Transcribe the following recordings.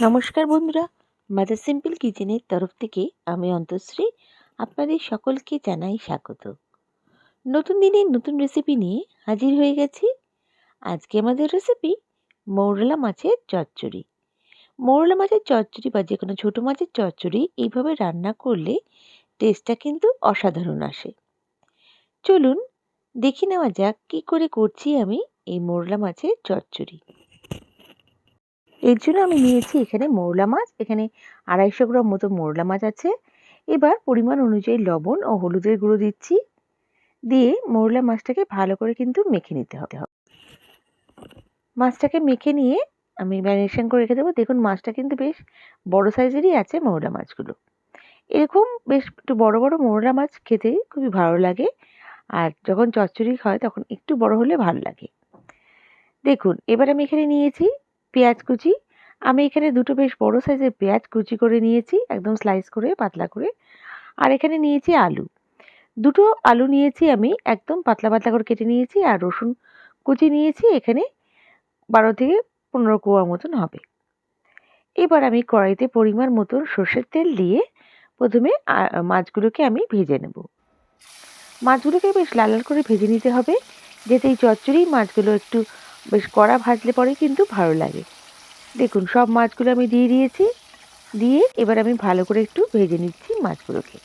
নমস্কার বন্ধুরা mother simple কিচেনের তরফ থেকে আমি অন্তশ্রী আপনাদের সকলকে জানাই স্বাগত। নতুন দিনের নতুন রেসিপি নিয়ে হাজির হয়ে গেছি। আজকে আমাদের রেসিপি মৌরলা মাছের চচ্চড়ি। মৌরলা মাছের চচ্চড়ি বা যে কোনো ছোটো মাছের চচ্চড়ি এইভাবে রান্না করলে টেস্টটা কিন্তু অসাধারণ আসে। চলুন দেখে নেওয়া যাক কী করে করছি আমি এই মোরলা মাছের চচ্চড়ি। এর জন্য আমি নিয়েছি এখানে মোরলা মাছ। এখানে আড়াইশো গ্রাম মতো মোরলা মাছ আছে। এবার পরিমাণ অনুযায়ী লবণ ও হলুদের গুঁড়ো দিচ্ছি। দিয়ে মোরলা মাছটাকে ভালো করে কিন্তু মেখে নিতে হবে। মাছটাকে মেখে নিয়ে আমি ম্যারিনেশন করে রেখে দেবো। দেখুন মাছটা কিন্তু বেশ বড় সাইজেরই আছে মোরলা মাছগুলো। এরকম বেশ একটু বড় বড় মোরলা মাছ খেতে খুবই ভালো লাগে। আর যখন চচ্চড়ি হয় তখন একটু বড় হলে ভালো লাগে। দেখুন, এবার আমি এখানে নিয়েছি পেঁয়াজ কুচি। আমি এখানে দুটো বেশ বড় সাইজের পেঁয়াজ কুচি করে নিয়েছি, একদম স্লাইস করে, পাতলা করে। আর এখানে নিয়েছি আলু। দুটো আলু নিয়েছি আমি, একদম পাতলা পাতলা করে কেটে নিয়েছি আর রসুন কুচি নিয়েছি, এখানে বারো থেকে পনেরো কোয়া মতন হবে। এবার আমি কড়াইতে পরিমাণ মতন সর্ষের তেল দিয়ে প্রথমে মাছগুলোকে আমি ভেজে নেব। মাছগুলোকে বেশ লাল লাল করে ভেজে নিতে হবে, যাতে এই চচ্চড়ি মাছগুলো একটু বেশ কড়া ভাজলে পরে কিন্তু ভালো লাগে। দেখুন, সব মাছগুলো আমি দিয়ে দিয়েছি। দিয়ে এবার আমি ভালো করে একটু ভেজে নিচ্ছি মাছগুলোকে।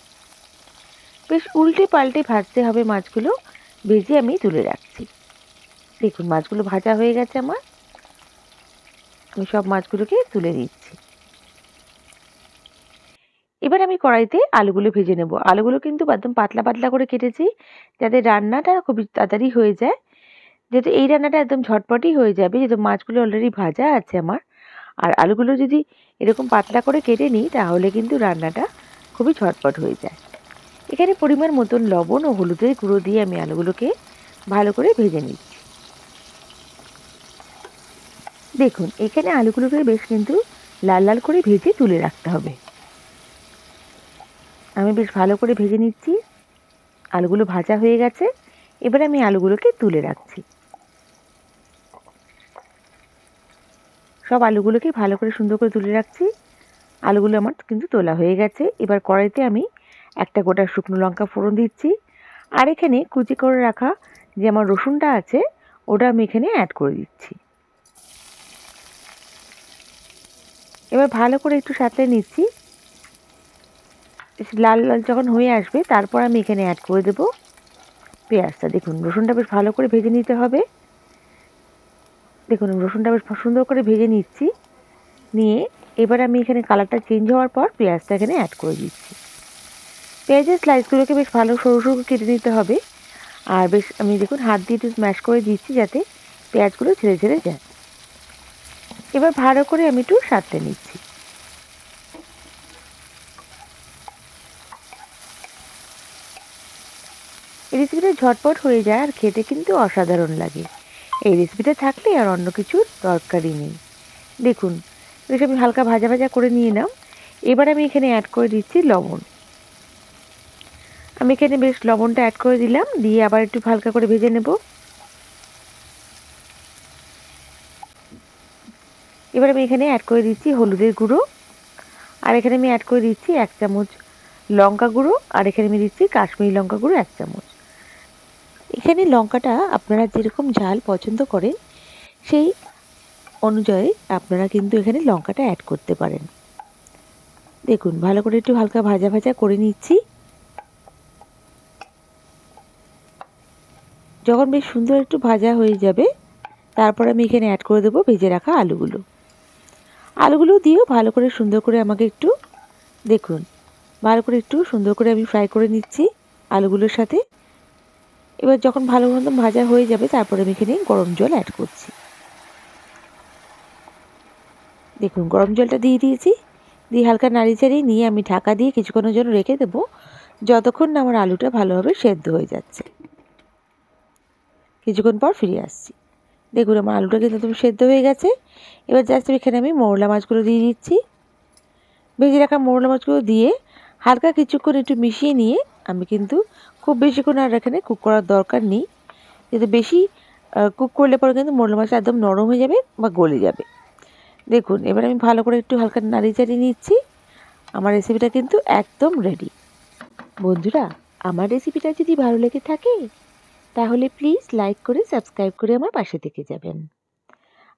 বেশ উল্টে পাল্টে ভাজতে হবে মাছগুলো। ভেজে আমি তুলে রাখছি। দেখুন, মাছগুলো ভাজা হয়ে গেছে আমার। আমি সব মাছগুলোকে তুলে দিচ্ছি এবার আমি কড়াইতে আলুগুলো ভেজে নেব। আলুগুলো কিন্তু একদম পাতলা পাতলা করে কেটেছি। যাতে রান্নাটা খুবই তাড়াতাড়ি হয়ে যায়। যেহেতু এই রান্নাটা একদম ঝটপটই হয়ে যাবে, যেহেতু মাছগুলো অলরেডি ভাজা আছে আমার, আর আলুগুলো যদি এরকম পাতলা করে কেটে নিই, তাহলে কিন্তু রান্নাটা খুবই ঝটপট হয়ে যায়। এখানে পরিমাণ মতন লবণ ও হলুদের গুঁড়ো দিয়ে আমি আলুগুলোকে ভালো করে ভেজে নিচ্ছি। দেখুন, এখানে আলুগুলোকে বেশ কিন্তু লাল লাল করে ভেজে তুলে রাখতে হবে। আমি বেশ ভালো করে ভেজে নিচ্ছি। আলুগুলো ভাজা হয়ে গেছে। এবার আমি আলুগুলোকে তুলে রাখছি। সব আলুগুলোকে ভালো করে সুন্দর করে তুলে রাখছি। আলুগুলো আমার কিন্তু তোলা হয়ে গেছে। এবার কড়াইতে আমি একটা গোটা শুকনো লঙ্কা ফোড়ন দিচ্ছি। আর এখানে কুচি করে রাখা যে আমার রসুনটা আছে, ওটা আমি এখানে অ্যাড করে দিচ্ছি। এবার ভালো করে একটু সাঁতলে নিচ্ছি। লাল লাল যখন হয়ে আসবে, তারপর আমি এখানে অ্যাড করে দেবো পেঁয়াজটা। দেখুন, রসুনটা বেশ ভালো করে ভেজে নিতে হবে। দেখুন রসুনটা বেশ সুন্দর করে ভেজে নিচ্ছি। নিয়ে এবার আমি এখানে কালারটা চেঞ্জ হওয়ার পর পেঁয়াজটা এখানে অ্যাড করে দিচ্ছি। পেঁয়াজের স্লাইসগুলোকে বেশ ভালো সরু সরু কেটে নিতে হবে। আর বেশ, আমি দেখুন, হাত দিয়ে একটু স্ম্যাশ করে দিচ্ছি যাতে পেঁয়াজগুলো ছেড়ে ছেড়ে যায়। এবার ভালো করে আমি একটু সারতে নিচ্ছি। রেসিপিটা ঝটপট হয়ে যায় আর খেতে কিন্তু অসাধারণ লাগে। এই রেসিপিটা থাকলে আর অন্য কিছুর দরকারই নেই। দেখুন বেশ আমি হালকা ভাজা ভাজা করে নিয়ে নাম এবার আমি এখানে অ্যাড করে দিচ্ছি লবণ। আমি এখানে বেশ লবণটা অ্যাড করে দিলাম, দিয়ে আবার একটু হালকা করে ভেজে নেব। এবার আমি এখানে অ্যাড করে দিচ্ছি হলুদের গুঁড়ো। আর এখানে আমি অ্যাড করে দিচ্ছি এক চামচ লঙ্কা গুঁড়ো। আর এখানে আমি দিচ্ছি কাশ্মীরি লঙ্কা গুঁড়ো এক চামচ। এখানে লঙ্কাটা আপনারা যেরকম ঝাল পছন্দ করেন, সেই অনুযায়ী আপনারা কিন্তু এখানে লঙ্কাটা অ্যাড করতে পারেন। দেখুন, ভালো করে একটু হালকা ভাজা ভাজা করে নিচ্ছি। যখন বেশ সুন্দর একটু ভাজা হয়ে যাবে, তারপর আমি এখানে অ্যাড করে দেবো ভেজে রাখা আলুগুলো। আলুগুলো দিয়েও ভালো করে সুন্দর করে আমাকে একটু, দেখুন, ভালো করে একটু সুন্দর করে আমি ফ্রাই করে নিচ্ছি আলুগুলোর সাথে। এবার যখন ভালো মতো ভাজা হয়ে যাবে, তারপরে আমি এখানে গরম জল অ্যাড করছি। দেখুন, গরম জলটা দিয়ে দিয়েছি। দিয়ে হালকা নাড়ি চাড়িয়ে নিয়ে আমি ঢাকা দিয়ে কিছুক্ষণের জন্য রেখে দেবো। যতক্ষণ না আমার আলুটা ভালোভাবে সেদ্ধ হয়ে যাচ্ছে। কিছুক্ষণ পর ফিরে আসছি। দেখুন, আমার আলুটা কিন্তু তুমি সেদ্ধ হয়ে গেছে। এবার জাস্ট এখানে আমি মোরলা মাছগুলো দিয়ে দিচ্ছি। ভেজে রাখা মোরলা মাছগুলো দিয়ে হালকা কিছুক্ষণ একটু মিশিয়ে নিয়ে আমি কিন্তু খুব বেশিক্ষণ আর এখানে কুক করার দরকার নেই। যেহেতু বেশি কুক করলে পরে কিন্তু মোরলা মাছটা একদম নরম হয়ে যাবে বা গলে যাবে। দেখুন, এবার আমি ভালো করে একটু হালকা নাড়ি চাড়িয়ে নিচ্ছি। আমার রেসিপিটা কিন্তু একদম রেডি বন্ধুরা, আমার রেসিপিটা যদি ভালো লেগে থাকে, তাহলে প্লিজ লাইক করে সাবস্ক্রাইব করে আমার পাশে থেকে যাবেন।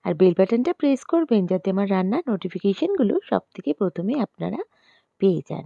আর বেল বাটনটা প্রেস করবেন, যাতে আমার রান্নার নোটিফিকেশানগুলো সব থেকে প্রথমে আপনারা পেয়ে যান।